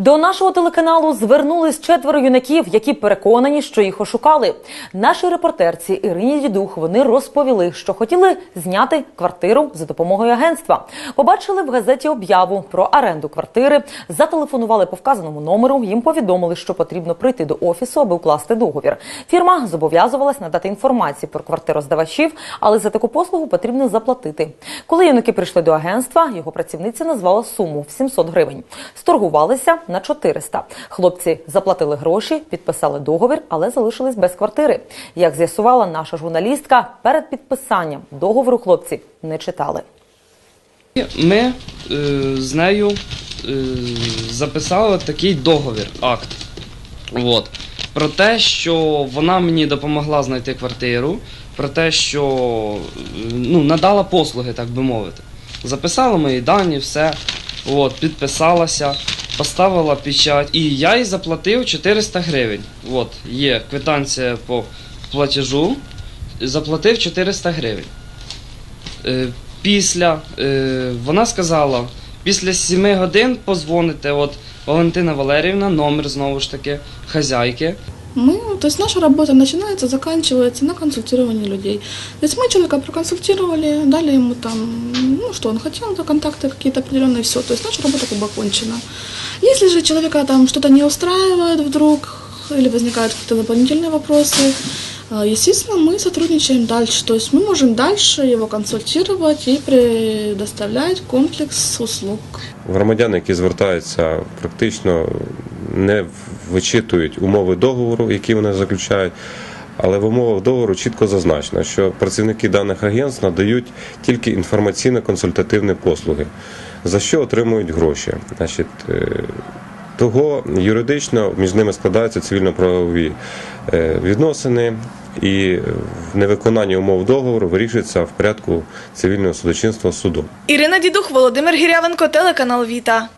До нашого телеканалу звернулись четверо юнаків, які переконані, що їх ошукали. Нашій репортерці Ірині Дідух вони розповіли, що хотіли зняти квартиру за допомогою агентства. Побачили в газеті об'яву про оренду квартири, зателефонували по вказаному номеру. Їм повідомили, що потрібно прийти до офісу, аби укласти договір. Фірма зобов'язувалась надати інформацію про квартироздавачів, але за таку послугу потрібно заплатити. Коли юнаки прийшли до агентства, його працівниця назвала суму в 700 гривень. Сторгувалися на 400. Хлопці заплатили гроші, підписали договір, але залишились без квартири. Як з'ясувала наша журналістка, перед підписанням договору хлопці не читали. Ми е, з нею е, записали такий договір, акт. От. Про те, що вона мені допомогла знайти квартиру, про те, що е, ну, надала послуги, так би мовити. Записала мої дані, все. От, підписалася, поставила печать. І я їй заплатив 400 гривень. От, є квитанція по платежу. Заплатив 400 гривень. Е, Після е, вона сказала, після 7 годин позвоните, от Валентина Валеріївна, номер знову ж таки, хазяйки. Мы, то есть наша работа начинается, заканчивается на консультировании людей. То есть мы человека дали ему там, ну что он хотел, да, контакты какие-то определенные, все. То есть наша работа как бы окончена. Если же человека там что-то не устраивает вдруг, или возникают какие-то дополнительные вопросы, э, естественно, мы сотрудничаем дальше. То есть мы можем дальше его консультировать и предоставлять комплекс услуг. Громадяни, які звертаються, практично не вичитують умови договору, які вони заключають. Але в умовах договору чітко зазначено, що працівники даних агентств надають тільки інформаційно-консультативні послуги, за що отримують гроші. Значить, е, того юридично між ними складаються цивільно-правові е, відносини, і в невиконанні умов договору вирішується в порядку цивільного судочинства судом. Ірина Дідух, Володимир Гірявенко, телеканал Віта.